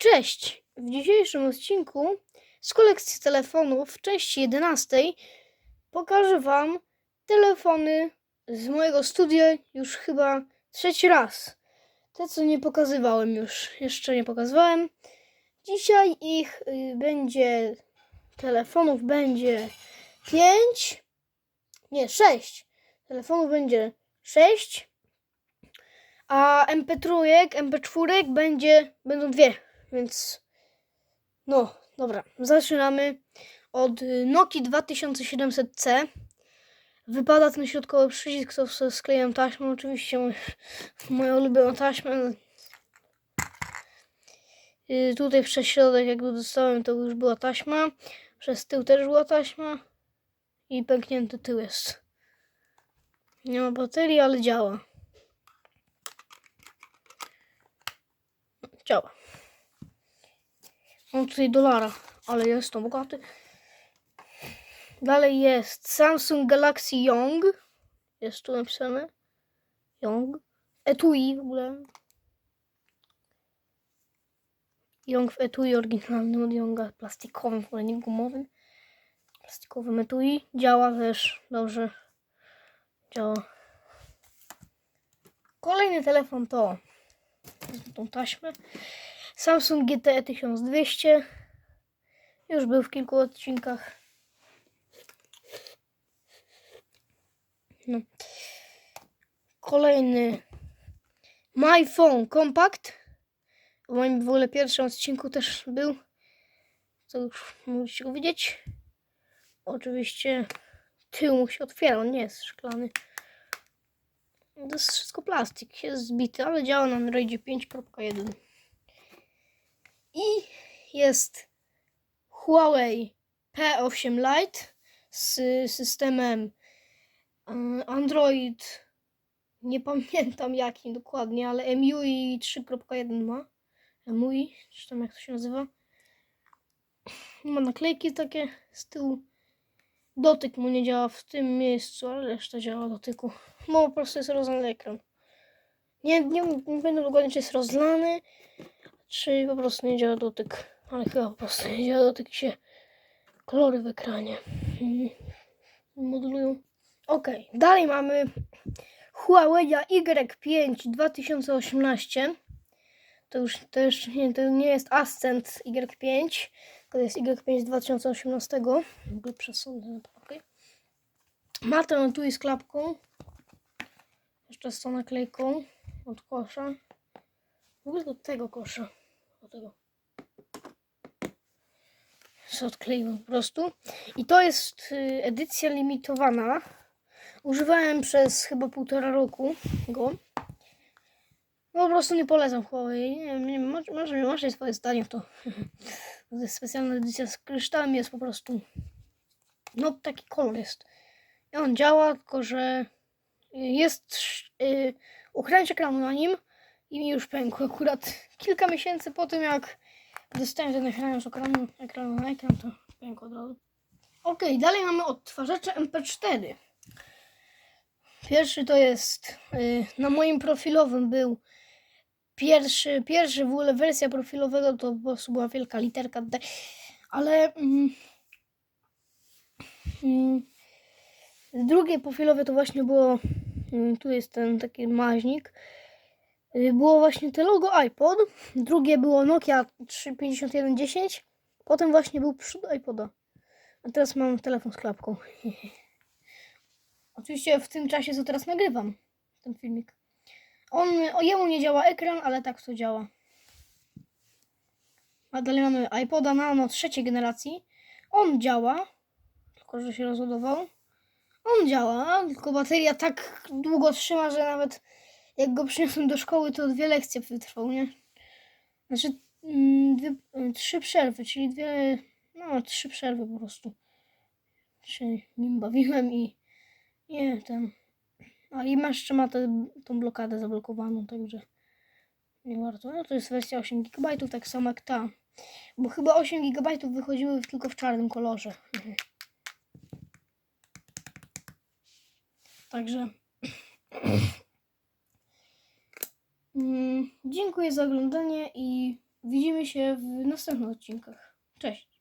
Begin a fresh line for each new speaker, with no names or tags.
Cześć! W dzisiejszym odcinku z kolekcji telefonów w części 11 pokażę Wam telefony z mojego studia już chyba trzeci raz. Te, co nie pokazywałem już, jeszcze nie pokazywałem. Dzisiaj ich y, będzie, telefonów będzie 5, nie 6. Telefonów będzie 6, a MP3, MP4 będzie, będą dwie. Więc no, dobra. Zaczynamy od y, Noki 2700C. Wypada ten środkowy przycisk, to sklejam taśmą. Oczywiście mój- moją ulubioną taśmę. Y, Tutaj przez środek, jak go dostałem, to już była taśma. Przez tył też była taśma. I pęknięty tył jest. Nie ma baterii, ale działa. Działa. Mam tutaj dolara, ale jestem bogaty. Dalej jest Samsung Galaxy Young. Jest tu napisane. Young. Etui w ogóle. Young w etui oryginalnym od Younga, plastikowym, w ogóle nie gumowym. Plastikowym etui. Działa też dobrze. Działa. Kolejny telefon to tą taśmę. Samsung GTE 1200. Już był w kilku odcinkach. No. Kolejny My Phone Compact. W moim w ogóle pierwszym odcinku też był. Co już musicie go widzieć. Oczywiście tył mu się otwiera, on nie jest szklany. To jest wszystko plastik, jest zbity, ale działa na Androidzie 5.1. I jest Huawei P8 Lite z systemem e, Android. Nie pamiętam jakim dokładnie, ale MUI 3.1 ma. MUI, czy tam jak to się nazywa. Ma naklejki takie z tyłu. Dotyk mu nie działa w tym miejscu, ale reszta działa dotyku. No po prostu jest rozlany ekran. Nie, nie, nie będę dokładnie, czy jest rozlany, czy po prostu nie działa dotyk. Ale chyba po prostu nie działa dotyk się kolory w ekranie mm, modulują. Ok, dalej mamy Huawei Y5 2018. To już, już nie, to nie jest Ascent Y5, to jest Y5 z 2018. W ogóle przesunę, okej. Ma ten tu z klapką. Jeszcze z tą naklejką od kosza. W ogóle do tego kosza. Tego. się odkleiłem po prostu. I to jest y, edycja limitowana. Używałem przez chyba półtora roku go. No po prostu nie polecam. Nie wiem, nie wiem, może, może macie swoje zdanie w to. To jest specjalna edycja z kryształem jest po prostu. No taki kolor jest. I on działa, tylko że jest yy, ekranu na nim i mi już pękł akurat kilka miesięcy po tym jak dostałem ten ekran z ekranu, ekranu na ekran, to pękł od razu. Ok, dalej mamy odtwarzacze MP4. Pierwszy to jest yy, na moim profilowym był pierwszy, pierwszy w ogóle wersja profilowego to po prostu była wielka literka D, ale mm, mm, drugie profilowe to właśnie było, mm, tu jest ten taki maźnik, było właśnie te logo iPod, drugie było Nokia 35110, potem właśnie był przód iPoda, a teraz mam telefon z klapką. Oczywiście w tym czasie, co teraz nagrywam ten filmik. On, o jemu nie działa ekran, ale tak to działa. A dalej mamy iPoda Nano trzeciej generacji. On działa, tylko że się rozładował. On działa, tylko bateria tak długo trzyma, że nawet jak go przyniosłem do szkoły, to dwie lekcje wytrwał, nie? Znaczy mm, dwie, y, trzy przerwy, czyli dwie, no trzy przerwy po prostu. Się nim bawiłem i nie, ten... A i jeszcze ma tę tą blokadę zablokowaną, także nie warto. No to jest wersja 8 GB, tak samo jak ta. Bo chyba 8 GB wychodziły tylko w czarnym kolorze. Także mm, dziękuję za oglądanie i widzimy się w następnych odcinkach. Cześć!